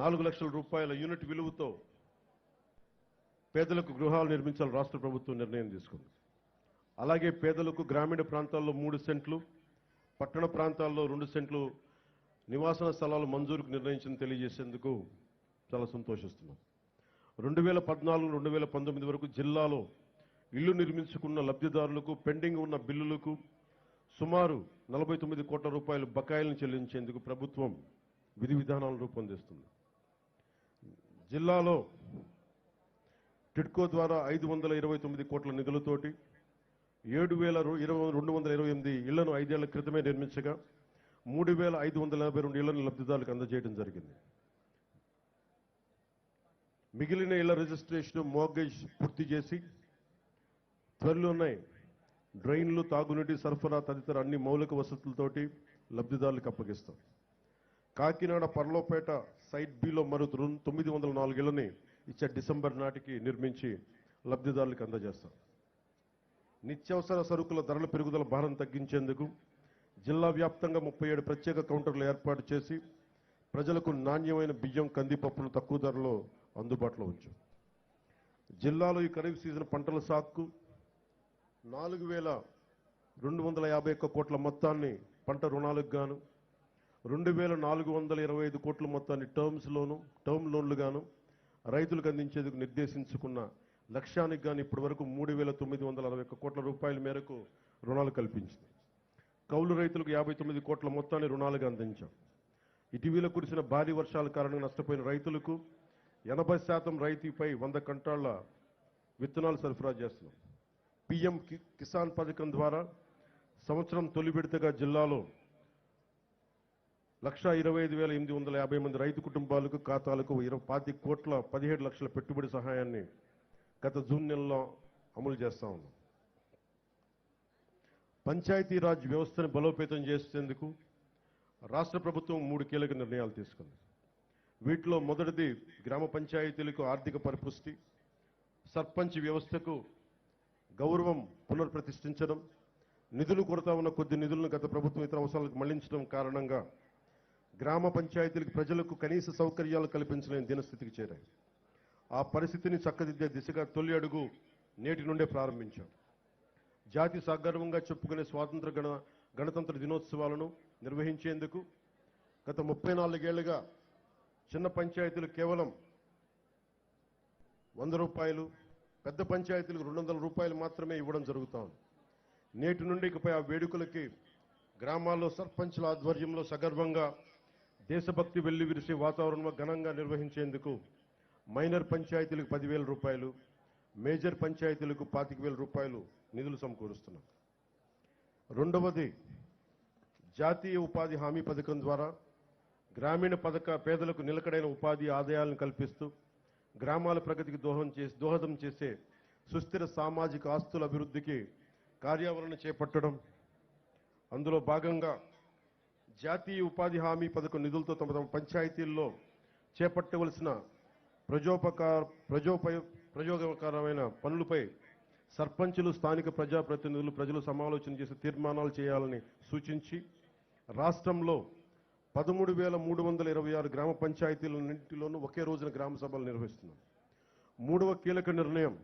నాలుగు లక్షల రూపాయల యూనిట్ విలువతో పేదలకు గృహాలు నిర్మించాలని రాష్ట్ర ప్రభుత్వం నిర్ణయం తీసుకుంది. అలాగే పేదలకు గ్రామీణ ప్రాంతాల్లో మూడు సెంట్లు పట్టణ ప్రాంతాల్లో రెండు సెంట్లు నివాసన స్థలాలు మంజూరుకు నిర్ణయించిన తెలియజేసేందుకు చాలా సంతోషిస్తున్నాం. రెండు వేల పద్నాలుగు రెండు వేల పంతొమ్మిది వరకు జిల్లాలో ఇల్లు నిర్మించుకున్న లబ్ధిదారులకు పెండింగ్ ఉన్న బిల్లులకు సుమారు నలభై తొమ్మిది కోట్ల రూపాయలు బకాయిలను చెల్లించేందుకు ప్రభుత్వం విధి విధానాలను రూపొందిస్తుంది. జిల్లాలో టిడ్కో ద్వారా ఐదు వందల ఇరవై తొమ్మిది కోట్ల నిధులతోటి ఏడు వేల ఇరవై రెండు వందల ఇరవై ఎనిమిది ఇళ్ళను ఐదేళ్ళ క్రితమే నిర్మించగా మూడు వేల ఐదు వందల యాభై రెండు ఇళ్ళను లబ్ధిదారులకు అందజేయడం జరిగింది. మిగిలిన ఇళ్ళ రిజిస్ట్రేషన్ మోర్గేజ్ పూర్తి చేసి త్వరలోనే డ్రైన్లు తాగునీటి సరఫరా తదితర అన్ని మౌలిక వసతులతోటి లబ్ధిదారులకు అప్పగిస్తాం. కాకినాడ పర్లోపేట సైట్ బిలో మరో తొమ్మిది వందల నాలుగేళ్ళని ఇచ్చే డిసెంబర్ నాటికి నిర్మించి లబ్ధిదారులకు అందజేస్తాం. నిత్యావసర సరుకుల ధరల పెరుగుదల భారం తగ్గించేందుకు జిల్లా వ్యాప్తంగా ముప్పై ఏడు ప్రత్యేక కౌంటర్లు ఏర్పాటు చేసి ప్రజలకు నాణ్యమైన బియ్యం కందిపప్పును తక్కువ ధరలో అందుబాటులో ఉంచు. జిల్లాలో ఈ ఖరీఫ్ సీజన్ పంటల సాగుకు నాలుగు వేల రెండు వందల యాభై ఒక్క కోట్ల మొత్తాన్ని పంట రుణాలకు గాను రెండు వేల నాలుగు వందల ఇరవై ఐదు కోట్ల మొత్తాన్ని టర్మ్స్ లోను టర్మ్ లోన్లుగాను రైతులకు అందించేందుకు నిర్దేశించుకున్న లక్ష్యానికి కానీ ఇప్పటివరకు మూడు వేల తొమ్మిది వందల అరవై ఒక్క కోట్ల రూపాయల మేరకు రుణాలు కల్పించింది. కౌలు రైతులకు యాభై తొమ్మిది కోట్ల మొత్తాన్ని రుణాలుగా అందించాం. ఇటీవల కురిసిన భారీ వర్షాల కారణంగా నష్టపోయిన రైతులకు ఎనభై శాతం రైతుపై వంద కంటాళ్ళ విత్తనాలు సరఫరా చేస్తున్నాం. పిఎం కి- కిసాన్ పథకం ద్వారా సంవత్సరం తొలి విడతగా జిల్లాలో లక్ష ఇరవై ఐదు వేల ఎనిమిది వందల యాభై మంది రైతు కుటుంబాలకు ఖాతాలకు ఇరవై పాతి కోట్ల పదిహేడు లక్షల పెట్టుబడి సహాయాన్ని గత జూన్ నెలలో అమలు చేస్తా ఉన్నాం. పంచాయతీరాజ్ వ్యవస్థను బలోపేతం చేసేందుకు రాష్ట్ర ప్రభుత్వం మూడు కీలక నిర్ణయాలు తీసుకుంది. వీటిలో మొదటిది గ్రామ పంచాయతీలకు ఆర్థిక పరిపుష్టి సర్పంచ్ వ్యవస్థకు గౌరవం పునర్ప్రతిష్ఠించడం నిధులు కొరత ఉన్న కొద్ది నిధులను గత ప్రభుత్వం ఇతర అవసరాలకు మళ్ళించడం కారణంగా గ్రామ పంచాయతీలకు ప్రజలకు కనీస సౌకర్యాలు కల్పించలేని దినస్థితికి చేరాయి. ఆ పరిస్థితిని చక్కదిద్దే దిశగా తొలి అడుగు నేటి నుండే ప్రారంభించాం. జాతి సగర్వంగా చెప్పుకునే స్వాతంత్ర గణ గణతంత్ర దినోత్సవాలను నిర్వహించేందుకు గత ముప్పై నాలుగేళ్ళుగా చిన్న పంచాయతీలు కేవలం వంద రూపాయలు పెద్ద పంచాయతీలకు రెండు వందల రూపాయలు మాత్రమే ఇవ్వడం జరుగుతోంది నేటి నుండి ఇకపై ఆ వేడుకలకి గ్రామాల్లో సర్పంచుల ఆధ్వర్యంలో సగర్వంగా దేశభక్తి వెళ్ళి విరిసే వాతావరణంలో ఘనంగా నిర్వహించేందుకు మైనర్ పంచాయతీలకు పదివేల రూపాయలు మేజర్ పంచాయతీలకు పాతిక వేల రూపాయలు నిధులు సమకూరుస్తున్నాం. రెండవది జాతీయ ఉపాధి హామీ పథకం ద్వారా గ్రామీణ పథక పేదలకు నిలకడైన ఉపాధి ఆదాయాలను కల్పిస్తూ గ్రామాల ప్రగతికి దోహం చేసి దోహదం చేసే సుస్థిర సామాజిక ఆస్తుల అభివృద్ధికి కార్యావరణ చేపట్టడం. అందులో భాగంగా జాతీయ ఉపాధి హామీ పథకం నిధులతో తమ తమ పంచాయతీల్లో చేపట్టవలసిన ప్రజోపకార ప్రజోపయ ప్రయోగకరమైన పనులపై సర్పంచులు స్థానిక ప్రజాప్రతినిధులు ప్రజలు సమాలోచన చేసి తీర్మానాలు చేయాలని సూచించి రాష్ట్రంలో పదమూడు వేల మూడు వందల ఇరవై ఆరు గ్రామ పంచాయతీలన్నింటిలోనూ ఒకే రోజున గ్రామ సభలు నిర్వహిస్తున్నాం. మూడవ కీలక నిర్ణయం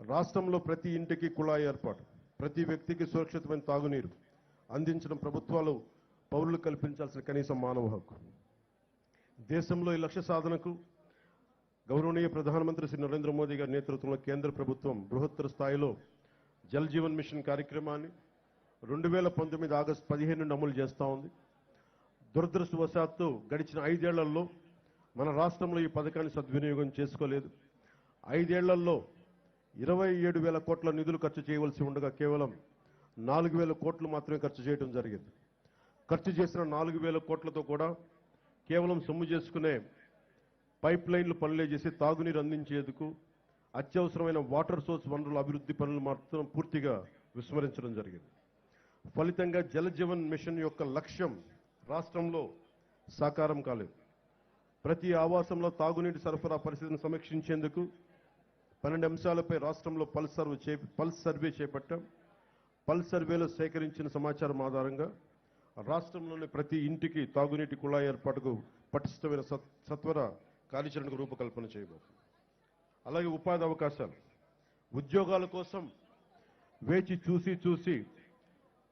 రాష్ట్రంలో ప్రతి ఇంటికి కుళాయి ఏర్పాటు. ప్రతి వ్యక్తికి సురక్షితమైన తాగునీరు అందించడం. ప్రభుత్వాలు పౌరులు కల్పించాల్సిన కనీస మానవ హక్కు. దేశంలో ఈ లక్ష్య సాధనకు గౌరవనీయ ప్రధానమంత్రి శ్రీ నరేంద్ర మోదీ గారి నేతృత్వంలో కేంద్ర ప్రభుత్వం బృహత్తర స్థాయిలో జల్ జీవన్ మిషన్ కార్యక్రమాన్ని రెండు వేల పంతొమ్మిది ఆగస్టు పదిహేను నుండి అమలు చేస్తూ ఉంది. దురదృష్టవశాత్తు గడిచిన ఐదేళ్ళలో మన రాష్ట్రంలో ఈ పథకాన్ని సద్వినియోగం చేసుకోలేదు. ఐదేళ్ళలో ఇరవై ఏడు వేల కోట్ల నిధులు ఖర్చు చేయవలసి ఉండగా కేవలం నాలుగు వేల కోట్లు మాత్రమే ఖర్చు చేయడం జరిగింది. ఖర్చు చేసిన నాలుగు వేల కోట్లతో కూడా కేవలం సొమ్ము చేసుకునే పైప్ లైన్లు పనులే చేసి తాగునీరు అందించేందుకు అత్యవసరమైన వాటర్ సోర్స్ వనరుల అభివృద్ధి పనులు మాత్రం పూర్తిగా విస్మరించడం జరిగింది. ఫలితంగా జలజీవన్ మిషన్ యొక్క లక్ష్యం రాష్ట్రంలో సాకారం కాలేదు. ప్రతి ఆవాసంలో తాగునీటి సరఫరా పరిస్థితిని సమీక్షించేందుకు పన్నెండు అంశాలపై రాష్ట్రంలో పల్స్ సర్వే చే పల్స్ సర్వే చేపట్టాం. పల్స్ సర్వేలో సేకరించిన సమాచారం ఆధారంగా రాష్ట్రంలోని ప్రతి ఇంటికి తాగునీటి కుళాయి ఏర్పాటుకు పటిష్టమైన సత్- సత్వర కార్యాచరణకు రూపకల్పన చేయబోతుంది అలాగే ఉపాధి అవకాశాలు. ఉద్యోగాల కోసం వేచి చూసి చూసి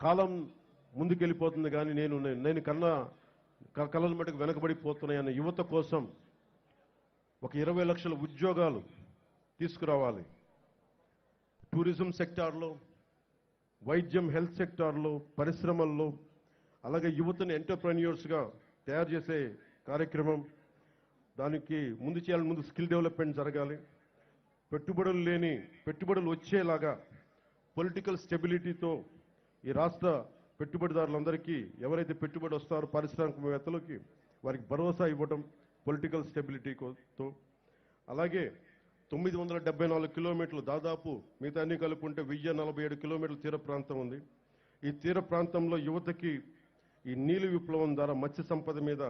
కాలం ముందుకెళ్ళిపోతుంది కానీ నేను నేను- కన్నా క- కళల మటుకు వెనకబడిపోతున్నాయన్న యువత కోసం ఒక ఇరవై లక్షల ఉద్యోగాలు తీసుకురావాలి. టూరిజం సెక్టార్లో వైద్యం హెల్త్ సెక్టార్లో పరిశ్రమల్లో అలాగే యువతని ఎంటర్ప్రెన్యూర్స్గా తయారు చేసే కార్యక్రమం. దానికి ముందు చేయాలని ముందు స్కిల్ డెవలప్మెంట్ జరగాలి. పెట్టుబడులు లేని పెట్టుబడులు వచ్చేలాగా పొలిటికల్ స్టెబిలిటీతో ఈ రాష్ట్ర పెట్టుబడిదారులందరికీ ఎవరైతే పెట్టుబడి వస్తారో పారిశ్రామికవేత్తలకి వారికి భరోసా ఇవ్వడం పొలిటికల్ స్టెబిలిటీతో అలాగే తొమ్మిది వందల డెబ్బై నాలుగు కిలోమీటర్లు దాదాపు మిగతా అన్ని కలుపుకుంటే వెయ్యి నలభై ఏడు కిలోమీటర్ల తీర ప్రాంతం ఉంది. ఈ తీర ప్రాంతంలో యువతకి ఈ నీలి విప్లవం ద్వారా మత్స్య సంపద మీద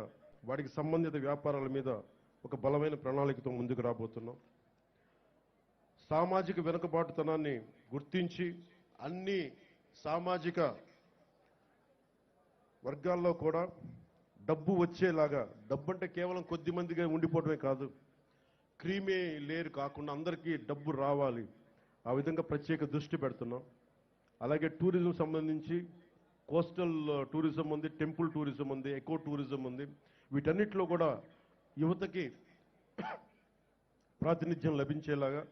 వాటికి సంబంధిత వ్యాపారాల మీద ఒక బలమైన ప్రణాళికతో ముందుకు రాబోతున్నాం. సామాజిక వెనుకబాటుతనాన్ని గుర్తించి అన్ని సామాజిక వర్గాల్లో కూడా డబ్బు వచ్చేలాగా డబ్బు అంటే కేవలం కొద్ది మందిగా ఉండిపోవడమే కాదు క్రీమే లేరు కాకుండా అందరికీ డబ్బు రావాలి. ఆ విధంగా ప్రత్యేక దృష్టి పెడుతున్నాం. అలాగే టూరిజం సంబంధించి కోస్టల్ టూరిజం ఉంది టెంపుల్ టూరిజం ఉంది ఎకో టూరిజం ఉంది. వీటన్నిటిలో కూడా యువతకి ప్రాతినిధ్యం లభించేలాగా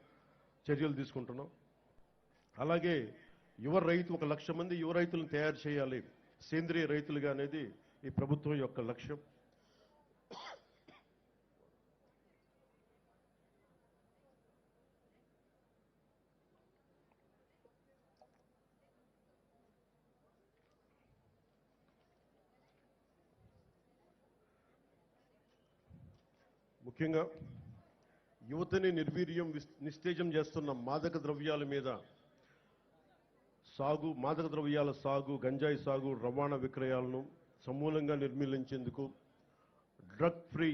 చర్యలు తీసుకుంటున్నాం. అలాగే యువ రైతు ఒక లక్ష మంది యువ రైతులను తయారు చేయాలి. సేంద్రియ రైతులుగా అనేది ఈ ప్రభుత్వం యొక్క లక్ష్యం. ముఖ్యంగా యువతని నిర్వీర్యం నిస్తేజం చేస్తున్న మాదక ద్రవ్యాల మీద సాగు మాదక ద్రవ్యాల సాగు గంజాయి సాగు రవాణా విక్రయాలను సమూలంగా నిర్మూలించేందుకు డ్రగ్ ఫ్రీ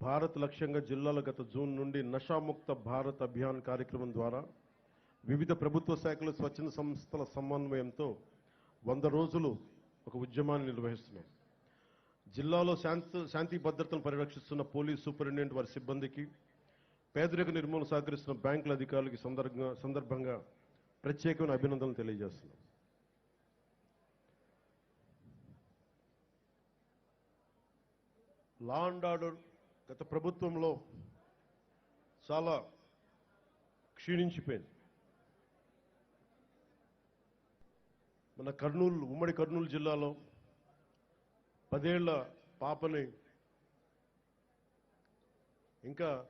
భారత్ లక్ష్యంగా జిల్లాల గత జూన్ నుండి నషాముక్త భారత్ అభియాన్ కార్యక్రమం ద్వారా వివిధ ప్రభుత్వ శాఖలు స్వచ్ఛంద సంస్థల సమన్వయంతో వంద రోజులు ఒక ఉద్యమాన్ని నిర్వహిస్తున్నాం. జిల్లాలో శాంతి శాంతి భద్రతను పరిరక్షిస్తున్న పోలీస్ సూపరింటెండెంట్ వారి సిబ్బందికి పేదరిక నిర్మూలన సహకరిస్తున్న బ్యాంకుల అధికారులకి సందర్భంగా సందర్భంగా ప్రత్యేకమైన అభినందనలు తెలియజేస్తున్నాం. లా అండ్ ఆర్డర్ గత ప్రభుత్వంలో చాలా క్షీణించిపోయింది. మన కర్నూలు ఉమ్మడి కర్నూలు జిల్లాలో పదేళ్ళ పాపని ఇంకా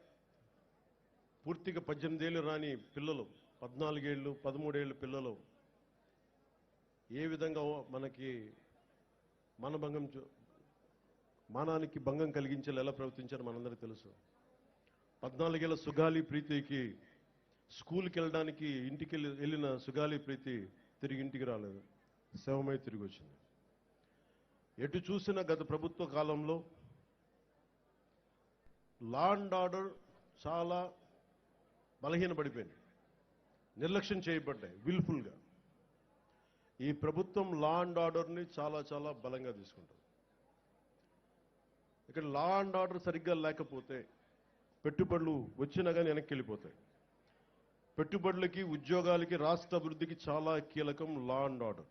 పూర్తిగా పద్దెనిమిదేళ్ళు రాని పిల్లలు పద్నాలుగేళ్ళు పదమూడేళ్ళు పిల్లలు ఏ విధంగా మనకి మానభంగం చూ- మానానికి భంగం కలిగించేలా ఎలా ప్రవర్తించారో మనందరికీ తెలుసు. పద్నాలుగేళ్ళ సుగాలి ప్రీతికి స్కూల్కి వెళ్ళడానికి ఇంటికి వెళ్ళి- వెళ్ళిన సుగాలి ప్రీతి తిరిగి ఇంటికి రాలేదు. శవమై తిరిగి వచ్చింది. ఎటు చూసిన గత ప్రభుత్వ కాలంలో లా అండ్ ఆర్డర్ చాలా బలహీనపడిపోయింది. నిర్లక్ష్యం చేయబడ్డాయి విల్ఫుల్గా ఈ ప్రభుత్వం లా అండ్ ఆర్డర్ని చాలా చాలా బలంగా తీసుకుంటుంది. ఇక్కడ లా అండ్ ఆర్డర్ సరిగ్గా లేకపోతే పెట్టుబడులు వచ్చినా కానీ వెనక్కి వెళ్ళిపోతాయి. పెట్టుబడులకి ఉద్యోగాలకి రాష్ట్ర అభివృద్ధికి చాలా కీలకం లా అండ్ ఆర్డర్.